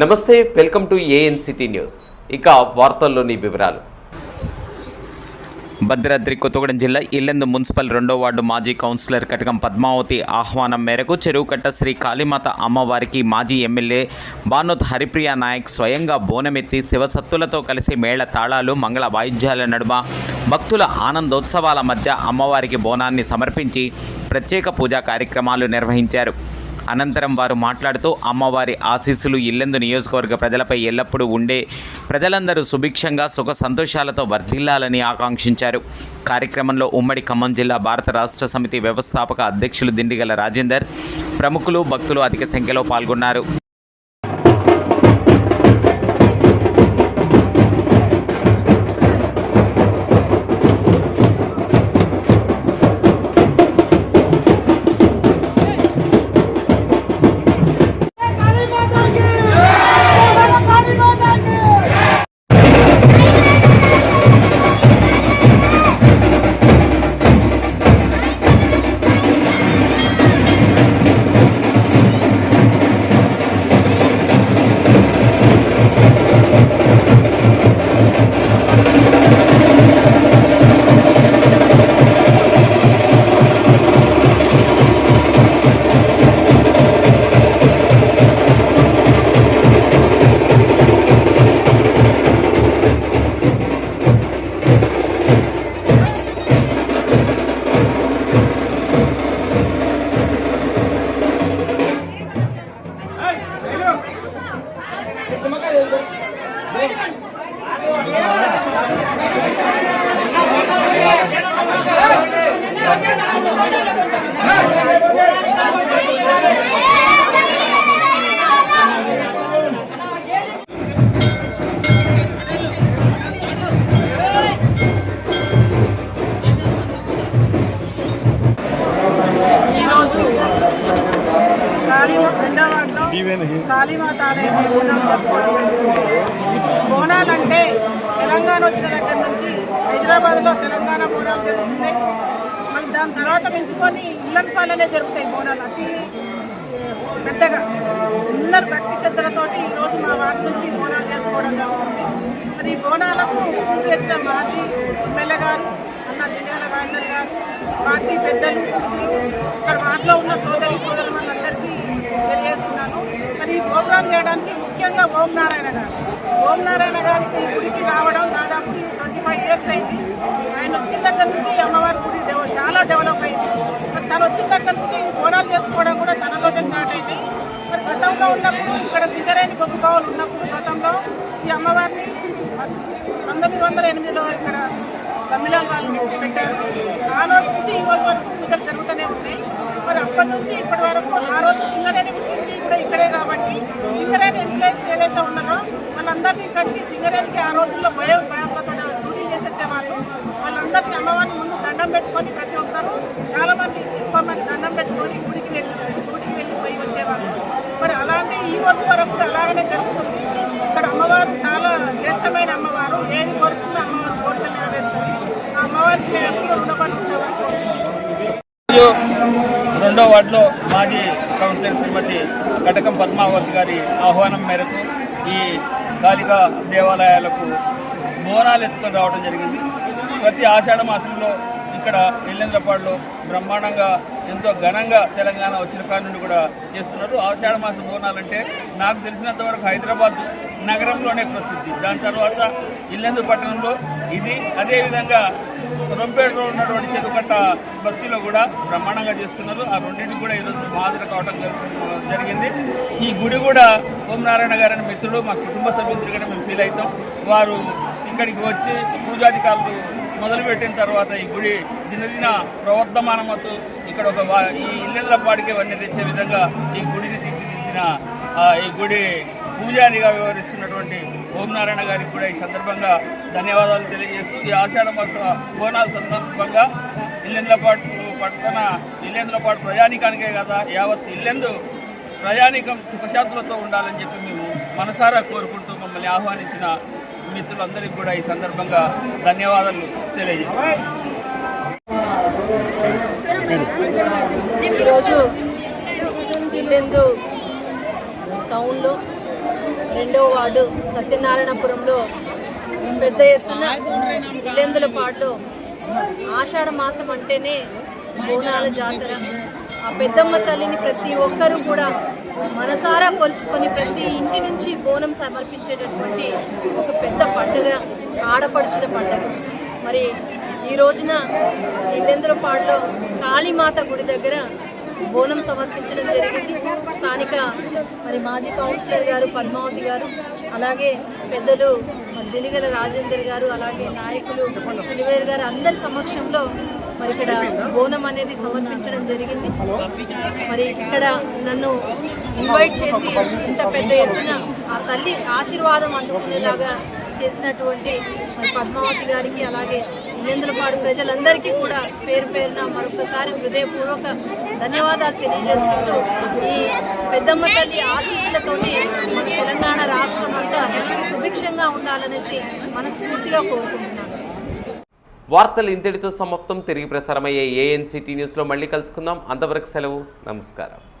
నమస్తే welcome to AN city news. ఇక వార్తల్లోని వివరాలు. భద్రాద్రి కొత్తగూడెం జిల్లా ఇల్లెందు మున్సిపల్ రెండో వార్డు మాజీ కౌన్సిలర్ కటకం పద్మావతి ఆహ్వానం మేరకు చెరువుకట్ట శ్రీ కాళీమాత అమ్మవారికి మాజీ ఎమ్మెల్యే భానుత్ హరిప్రియ నాయక్ స్వయంగా బోనమెత్తి శివసత్తులతో కలిసి మేళ తాళాలు మంగళ వాయిద్యాల నడుమ భక్తుల ఆనందోత్సవాల మధ్య అమ్మవారికి బోనాన్ని సమర్పించి ప్రత్యేక పూజా కార్యక్రమాలు నిర్వహించారు. అనంతరం వారు మాట్లాడుతూ అమ్మవారి ఆశీస్సులు ఇల్లెందు నియోజకవర్గ ప్రజలపై ఎల్లప్పుడూ ఉండే ప్రజలందరూ సుభిక్షంగా సుఖ సంతోషాలతో వర్ధిల్లాలని ఆకాంక్షించారు. కార్యక్రమంలో ఉమ్మడి ఖమ్మం జిల్లా భారత రాష్ట్ర సమితి వ్యవస్థాపక అధ్యక్షులు దిండిగల రాజేందర్ ప్రముఖులు భక్తులు అధిక సంఖ్యలో పాల్గొన్నారు. కాళీమాత బోనాలు తెలంగాణ వచ్చిన దగ్గర నుంచి హైదరాబాద్లో తెలంగాణ బోనాలు జరుగుతున్నాయి. మళ్ళీ దాని తర్వాత పెంచుకొని ఇళ్ళపాలనే జరుగుతాయి బోనాలు. అతి పెద్దగా. అందరు భక్తి శ్రద్ధలతోటి ఈరోజు మా వాటి నుంచి బోనాలు చేసుకోవడం జరుగుతుంది. మరి ఈ బోనాలకు చేసిన మాజీ ఎమ్మెల్యే గారు అన్న దినేల రాజేందర్ గారు పార్టీ పెద్దలు ఇక్కడ వాటిలో ఉన్న సోదరి ప్రచారం చేయడానికి ముఖ్యంగా ఓం నారాయణ గారు. ఓం నారాయణ గారికి గుడికి రావడం దాదాపు ట్వంటీ ఫైవ్ ఇయర్స్ అయింది. ఆయన వచ్చిన దగ్గర నుంచి ఈ అమ్మవారి గుడి చాలా డెవలప్ అయింది. మరి తను వచ్చిన దగ్గర నుంచి బోనాలు చేసుకోవడం కూడా తనతోటే స్టార్ట్ అయింది. మరి గతంలో ఉన్నప్పుడు ఇక్కడ సింగరేణి బొగ్గు ఉన్నప్పుడు గతంలో ఈ అమ్మవారిని పంతొమ్మిది వందల ఎనిమిదిలో ఇక్కడ తమిళం వాళ్ళు పెట్టారు. ఆ రోజు నుంచి ఈ రోజు వరకు పూజలు జరుగుతూనే ఉన్నాయి. మరి అప్పటి నుంచి ఇప్పటి వరకు ఆ రోజు సింగరేణి కూడా ఇక్కడే కాబట్టి సింగరేణి ఎంప్లాయీస్ ఏదైతే ఉన్నారో వాళ్ళందరినీ ఇక్కడికి సింగరేణికి ఆ రోజుల్లో భయం భయంతో డ్యూటీ చేసి వచ్చేవాళ్ళు వాళ్ళందరికీ అమ్మవారిని ముందు దండం పెట్టుకొని ప్రతి ఒక్కరు చాలా మంది ఎక్కువ మంది దండం పెట్టుకొని గుడికి వెళ్ళి గుడికి వెళ్ళిపోయి వచ్చేవాళ్ళు. మరి అలాగే ఈ రోజు వరకు కూడా అలాగనే జరుగుతుంది. ఇక్కడ అమ్మవారు చాలా శ్రేష్టమైన అమ్మవారు. ఏది కోరుకున్నా అమ్మవారు కోరికలు నెరవేరుస్తుంది. ఆ అమ్మవారికి మేము ఎప్పుడు రుణపడి రెండో వార్డులో మాజీ కౌన్సిలర్ శ్రీమతి కటకం పద్మావతి గారి ఆహ్వానం మేరకు ఈ కాళికా దేవాలయాలకు బోనాలు ఎత్తుకొని రావడం జరిగింది. ప్రతి ఆషాఢ మాసంలో ఇక్కడ ఎల్లెంద్రపాడులో బ్రహ్మాండంగా ఎంతో ఘనంగా తెలంగాణ వచ్చిన కాడి నుండి కూడా చేస్తున్నారు. ఆషాఢ మాస బోనాలు అంటే నాకు తెలిసినంత వరకు హైదరాబాద్ నగరంలోనే ప్రసిద్ధి. దాని తర్వాత ఇల్లెందు పట్టణంలో ఇది అదేవిధంగా రొంపేటలో ఉన్నటువంటి చెరుకట్ట బస్తీలో కూడా బ్రహ్మాండంగా చేస్తున్నారు. ఆ రెండింటికి కూడా ఈరోజు హాజరు కావడం జరిగింది. ఈ గుడి కూడా ఓంనారాయణ గారని మిత్రుడు మా కుటుంబ సభ్యులుగానే మేము ఫీల్ అవుతాం. వారు ఇక్కడికి వచ్చి పూజాధికారులు మొదలుపెట్టిన తర్వాత ఈ గుడి దినదిన ప్రవర్ధమానమవుతూ ఇక్కడ ఒక ఈ ఈ పాడికి వన్నీ తెచ్చే విధంగా ఈ గుడిని తీర్చిదిద్దిన ఈ గుడి పూజారిగా వ్యవహరిస్తున్నటువంటి ఓంనారాయణ గారికి కూడా ఈ సందర్భంగా ధన్యవాదాలు తెలియజేస్తూ ఈ ఆషాఢ మాస బోనాల సందర్భంగా ఇల్లెంద్రపాటు పట్టణ ఇల్లెంద్రపాటు ప్రయాణికానికే కదా యావత్ ఇల్లెందు ప్రయాణికం సుఖశాంతులతో ఉండాలని చెప్పి మేము మనసారా కోరుకుంటూ మమ్మల్ని ఆహ్వానించిన మిత్రులందరికీ కూడా ఈ సందర్భంగా ధన్యవాదాలు తెలియజేస్తాం ఈరోజు ఇల్లెందు టౌన్లో రెండవ వార్డు సత్యనారాయణపురంలో పెద్ద ఎత్తున ఇల్లెందులపాడులో ఆషాఢ మాసం అంటేనే బోనాల జాతర. ఆ పెద్దమ్మ తల్లిని ప్రతి ఒక్కరూ కూడా మనసారా కొలుచుకొని ప్రతి ఇంటి నుంచి బోనం సమర్పించేటటువంటి ఒక పెద్ద పండుగ ఆడపడుచుల పండుగ. మరి ఈ రోజున ఇల్లెందులపాడులో కాళీమాత గుడి దగ్గర బోనం సమర్పించడం జరిగింది. స్థానిక మరి మాజీ కౌన్సిలర్ గారు పద్మావతి గారు అలాగే పెద్దలు దినిగల దిలిగల రాజేందర్ గారు అలాగే నాయకులు సిలివేర్ గారు అందరి సమక్షంలో మరి ఇక్కడ బోనం అనేది సమర్పించడం జరిగింది. మరి ఇక్కడ నన్ను ఇన్వైట్ చేసి ఇంత పెద్ద ఎత్తున ఆ తల్లి ఆశీర్వాదం అందుకునేలాగా చేసినటువంటి మరి పద్మావతి గారికి అలాగే ఇల్లందులపాడు ప్రజలందరికీ కూడా పేరు పేరున మరొకసారి హృదయపూర్వక ధన్యవాదాలు తెలియజేసుకుంటూ ఈ పెద్దమ్మ తల్లి ఆశీస్సులతోటి మన తెలంగాణ రాష్ట్రం అంతా సుభిక్షంగా ఉండాలనేసి మనస్ఫూర్తిగా కోరుకుంటున్నాను. వార్తలు ఇంతటితో సమాప్తం. తిరిగి ప్రసారమయ్యే ఏఎన్సిటీ న్యూస్లో మళ్ళీ కలుసుకుందాం. అంతవరకు సెలవు. నమస్కారం.